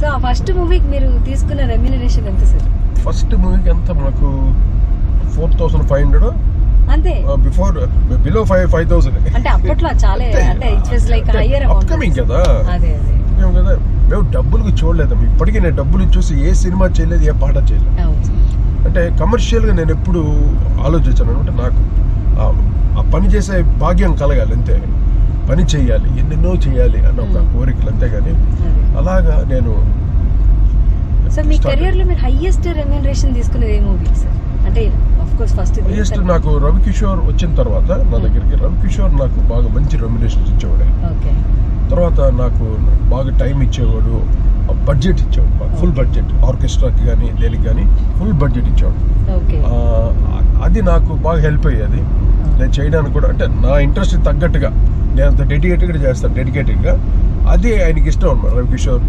So ఆ first మూవీకి మీరు తీసుకున్న రెమ్యూనరేషన్ ఎంత సార్ ఫస్ట్ మూవీకి ఎంత మాకు ఫోర్ థౌసండ్ ఫైవ్ హండ్రెడ్ అంతే. Before below five five thousand అంటే అప్పట్లో చాలా అంటే it was like higher upcoming కదా. అదే అదే. కదా. మేము డబ్బులకు చూడలేదు. ఇప్పటికీ నేను డబ్బులు చూసి ఏ సినిమా చేయలేదు ఏ పాట చేయలేదు. అంటే కమర్షియల్గా నేను ఎప్పుడు ఆలోచించాను అనమాట నాకు. ఆ- పని చేసే భాగ్యం కలగాలి అంతే. పని చేయాలి ఎన్నెన్నో చేయాలి అన్న ఒక. కోరికలు అంతేగాని. అలాగా నేను సో మీ. కెరియర్లో మీరు హైయెస్ట్ రెమ్యూనరేషన్ తీసుకునేది ఏ మూవీ సార్ అంటే ఆఫ్ కోర్స్ ఫస్ట్ హైయెస్ట్ నాకు రవికిషోర్ వచ్చిన తర్వాత నా దగ్గరికి రవికిషోర్ నాకు బాగా మంచి రెమ్యునేషన్ ఇచ్చేవాడే. తర్వాత నాకు బాగా టైం ఇచ్చేవాడు బడ్జెట్ ఇచ్చేవాడు ఫుల్ బడ్జెట్ ఆర్కెస్ట్రాకి కానీ దేనికి కానీ ఫుల్ బడ్జెట్ ఇచ్చేవాడు. అది నాకు బాగా హెల్ప్ అయ్యేది. నేను చేయడానికి కూడా అంటే నా ఇంట్రెస్ట్ తగ్గట్టుగా నేను అంత డెడికేటెడ్గా చేస్తాను డెడికేటెడ్గా అది ఆయనకి ఇష్టం అనమాట రవికిషోర్.